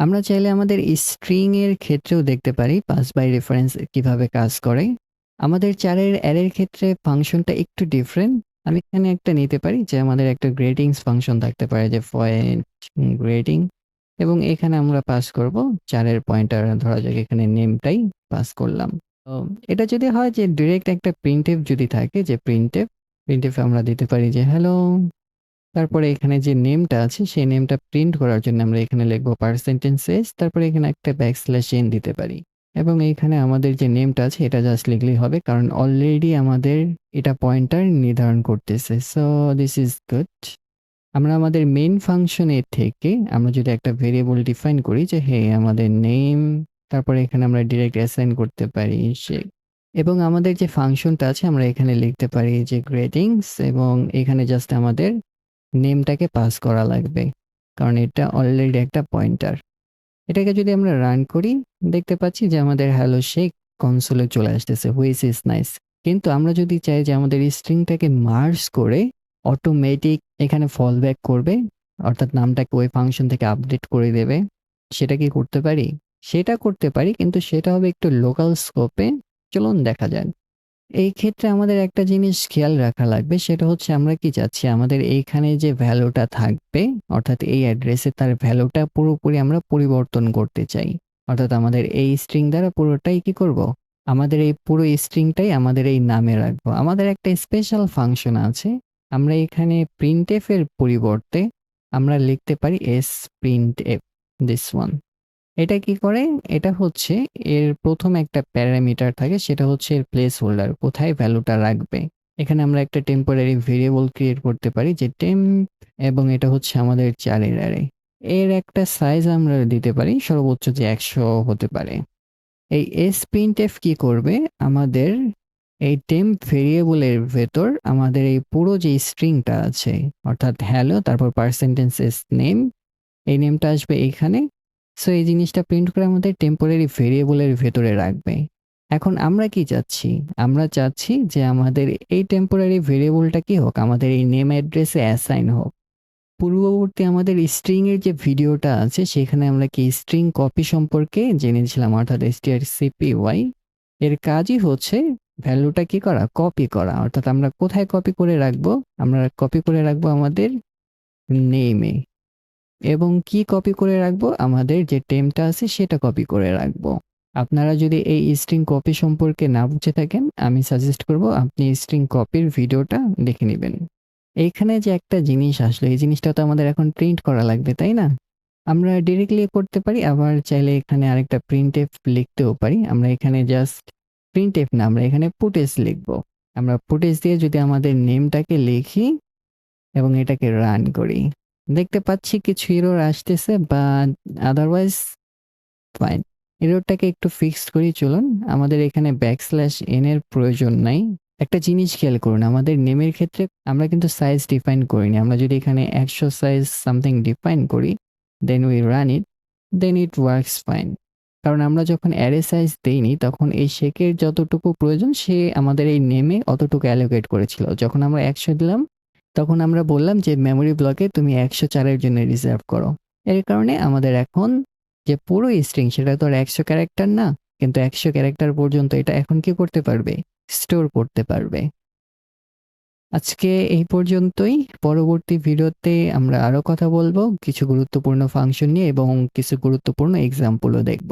আমরা চাইলে আমাদের স্ট্রিং এর ক্ষেত্রেও দেখতে পারি পাস বাই রেফারেন্স কীভাবে কাজ করে। আমাদের চারের অ্যারের ক্ষেত্রে ফাংশনটা একটু ডিফারেন্ট। আমি এখানে একটা নিতে পারি যে আমাদের একটা গ্রেটিংস ফাংশন থাকতে পারে যে পয়েন্ট গ্রেটিং এবং এখানে আমরা পাস করব চারের পয়েন্টার ধরা যাক এখানে নেমটাই পাস করলাম। এটা যদি হয় যে ডিরেক্ট একটা প্রিন্টএফ যদি থাকে যে প্রিন্টএফ, প্রিন্টএফ আমরা দিতে পারি যে হ্যালো তারপরে এখানে যে নেমটা আছে, সেই নেমটা প্রিন্ট করার জন্য আমরা এখানে লিখব পার্সেন্টেজ এস তারপরে এখানে একটা ব্যাকস্ল্যাশ এন দিতে পারি। এবং এইখানে আমাদের যে নেমটা আছে, এটা জাস্ট লিখলেই হবে, কারণ অলরেডি আমাদের এটা পয়েন্টার নির্ধারণ করতেছে। সো দিস ইজ গুড আমরা আমাদের মেইন ফাংশনের থেকে আমরা যদি একটা ভেরিয়েবল ডিফাইন করি যে হে আমাদের নেম তারপরে এখানে আমরা ডিরেক্ট অ্যাসাইন করতে পারি সে। এবং আমাদের যে ফাংশনটা আছে, আমরা এখানে লিখতে পারি যে গ্রেটিংস এবং এখানে জাস্ট আমাদের নেমটাকে পাস করা লাগবে, কারণ এটা অলরেডি একটা পয়েন্টার এটাকে যদি আমরা রান করি, দেখতে পাচ্ছি যে আমাদের হ্যালো শেক কনসোলে চলে আসতেছে হুইস ইজ নাইস কিন্তু আমরা যদি চাই যে আমাদের স্ট্রিংটাকে মার্জ করে অটোমেটিক এখানে ফল ব্যাক করবে, অর্থাৎ নামটাকে ওই ফাংশন থেকে আপডেট করে দেবে, সেটা কি করতে পারি? সেটা করতে পারি, কিন্তু সেটা হবে একটু লোকাল স্কোপে চলুন দেখা যাক। এই ক্ষেত্রে আমাদের একটা জিনিস খেয়াল রাখা লাগবে, সেটা হচ্ছে আমরা কি চাচ্ছি? আমাদের এইখানে যে ভ্যালুটা থাকবে, অর্থাৎ এই অ্যাড্রেসে তার ভ্যালুটা পুরোপুরি আমরা পরিবর্তন করতে চাই। অর্থাৎ আমাদের এই স্ট্রিং দ্বারা পুরোটাই কি করব? আমাদের এই পুরো স্ট্রিংটাই আমাদের এই নামে রাখব। আমাদের একটা স্পেশাল ফাংশন আছে, আমরা এখানে প্রিন্ট এফ এর পরিবর্তে আমরা লিখতে পারি S print F this one এটা কি করে? এটা হচ্ছে এর প্রথম একটা প্যারামিটার থাকে, সেটা হচ্ছে এর প্লেস হোল্ডার কোথায় ভ্যালুটা রাখবে? এখানে আমরা একটা টেম্পোরারি ভেরিয়েবল ক্রিয়েট করতে পারি, যে টেম্প এবং এটা হচ্ছে আমাদের চারের অ্যারে এর একটা সাইজ আমরা দিতে পারি, সর্বোচ্চ যে একশো হতে পারে। এই এস প্রিন্ট এফ কি করবে? আমাদের এই টেম্প ভেরিয়েবলের ভেতর আমাদের এই পুরো যে স্ট্রিংটা আছে, অর্থাৎ হ্যালো তারপর পার্সেন্টেন্স এস নেম এই নেমটা আসবে এইখানে সো এই জিনিসটা প্রিন্ট করে আমাদের টেম্পোরারি ভেরিয়েবলের ভেতরে রাখবে। এখন আমরা কি চাচ্ছি? আমরা চাচ্ছি যে আমাদের এই টেম্পোরারি ভেরিয়েবলটা কি হোক, আমাদের এই নেম অ্যাড্রেসে অ্যাসাইন হোক। পূর্ববর্তী আমাদের স্ট্রিং এর যে ভিডিওটা আছে, সেখানে আমরা কি স্ট্রিং কপি সম্পর্কে জেনেছিলাম অর্থাৎ strcpy এর কাজই হচ্ছে ভ্যালুটা কি করা? কপি করা। অর্থাৎ আমরা কোথায় কপি করে রাখব? আমরা কপি করে রাখব আমাদের নেমে এবং কি কপি করে রাখব? আমাদের যে টেমটা আছে সেটা কপি করে রাখব। আপনারা যদি এই স্ট্রিং কপি সম্পর্কে না বুঝে থাকেন, আমি সাজেস্ট করব আপনি স্ট্রিং কপির ভিডিওটা দেখে নেবেন। এইখানে যে একটা জিনিস আসলো, এই জিনিসটা তো আমাদের এখন প্রিন্ট করা লাগবে, তাই না? আমরা ডিরেক্টলি করতে পারি, আবার চাইলে এখানে আরেকটা প্রিন্ট এফ লিখতেও পারি। আমরা এখানে জাস্ট প্রিন্ট এফ না, আমরা এখানে পুটেজ লিখব। আমরা পুটেজ দিয়ে যদি আমাদের নেমটাকে লিখি এবং এটাকে রান করি। দেখতে পাচ্ছি কিছু এরর আসতেছে বা আদারওয়াইজ ফাইন এররটাকে একটু ফিক্সড করি, চলুন। আমাদের এখানে ব্যাকস্ল্যাশ এন এর প্রয়োজন নাই। একটা জিনিস খেয়াল করুন, আমাদের নেমের ক্ষেত্রে আমরা কিন্তু সাইজ ডিফাইন করিনি। আমরা যদি এখানে একশো সাইজ সামথিং ডিফাইন করি then we run it then it works fine কারণ আমরা যখন অ্যারে সাইজ দিইনি, তখন এই শেকের যতটুকু প্রয়োজন, সে আমাদের এই নেমে অতটুকু অ্যালোকেট করেছিল। যখন আমরা একশো দিলাম তখন আমরা বললাম যে মেমোরি ব্লকে তুমি একশো চারের জন্য রিজার্ভ করো। এর কারণে আমাদের এখন যে পুরো স্ট্রিং সেটা তো আর একশো ক্যারেক্টার না, কিন্তু একশো ক্যারেক্টার পর্যন্ত এটা এখন কি করতে পারবে? স্টোর করতে পারবে। আজকে এই পর্যন্তই। পরবর্তী ভিডিওতে আমরা আরও কথা বলব। কিছু গুরুত্বপূর্ণ ফাংশন নিয়ে এবং কিছু গুরুত্বপূর্ণ এক্সাম্পলও দেখব।